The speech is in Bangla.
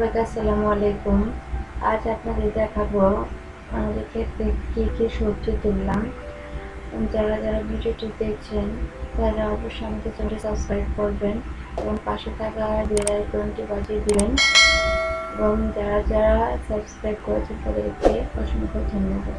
আসসালামু আলাইকুম। আজ আপনাদের দেখাবো আমাদের ক্ষেত্রে কী কী সবজি তুললাম। যারা যারা ভিডিওটি দেখছেন, তারা অবশ্যই আমাদের চ্যানেলটি সাবস্ক্রাইব করবেন এবং পাশে থাকা বেল আইকনটি বাজিয়ে দিবেন। এবং যারা যারা সাবস্ক্রাইব করেছেন, তাদেরকে অসংখ্য ধন্যবাদ।